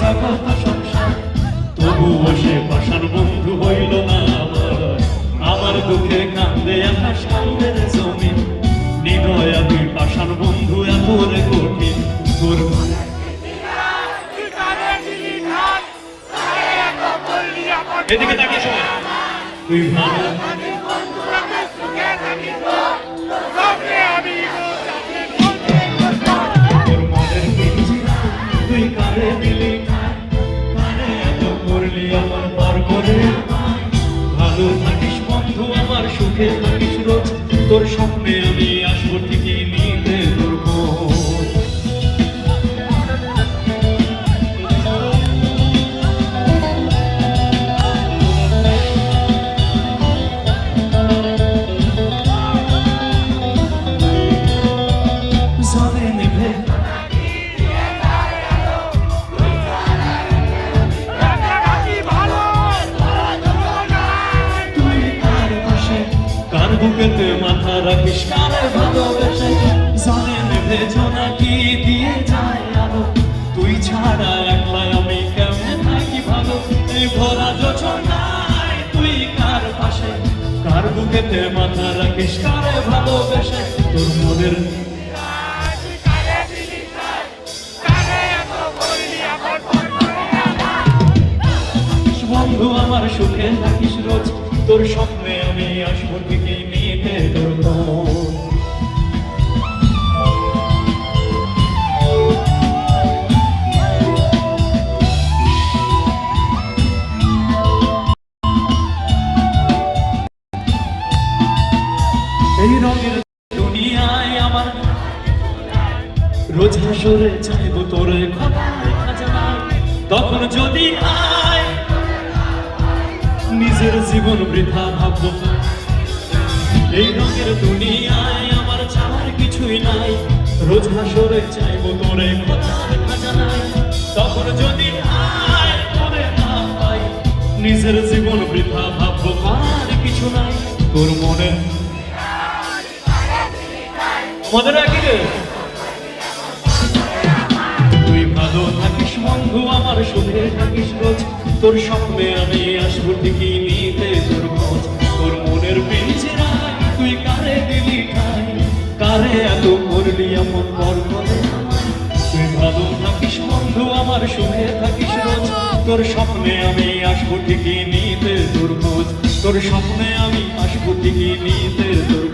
জগৎ সংসার। তবুও সে পাশার বন্ধু হইল না আমার। আমার দুঃখে কান্দে আকাশ কান্দের জমিন। নিদয়া তুই পাশার বন্ধু এত রে কঠিন। তোর এদিকে তাকিয়ে শোন। তুই ভালো পর করে। ভালো থাকিস বন্ধু আমার সুখে থাকিস রোজ। তোর স্বপ্নে আমি আসব ঠিকই মাথা রাখিস ভালোবেসে জলে নেভে জোনাকি দিয়ে যায় আলো? তুই ছাড়া একলা আমি কেমন থাকি ভালো? এই ভরা যোচনায় তুই কার পাশে? কার বুকেতে মাথা রাখিস কারে ভালোবেসে? তোর মনের বন্ধু আমার সুখে থাকিস রোজ। তোর স্বপ্নে আমি আসব ঠিকই। রোজ হাসরে চাইব তোরে। তখন যদি নিজের জীবন বৃথা ভাববো। এই রঙের দুনিয়ায় আমার চাওয়ার কিছুই নাই। রোজ হাসরে চাইব তোরে। তখন যদি আয় তোরে না নিজের জীবন বৃথা ভাববো। আর কিছু নাই। তোর মনে মনে রাখি ভালো থাকিস বন্ধু, আমার সুখে থাকিস রোজ। তোর স্বপ্নে আমি আসব ঠিকই নিতে তোর খোঁজ। তোর মনের পিঞ্জরায় তুই কারে দিলি ঠাই? কারে এত করলি এমন করে তুই ভালো থাকিস বন্ধু, আমার সুখে থাকিস রোজ। তোর স্বপ্নে আমি আসব ঠিকই নিতে তোর খোঁজ। তোর স্বপ্নে আমি আসব ঠিকই নিতে তোর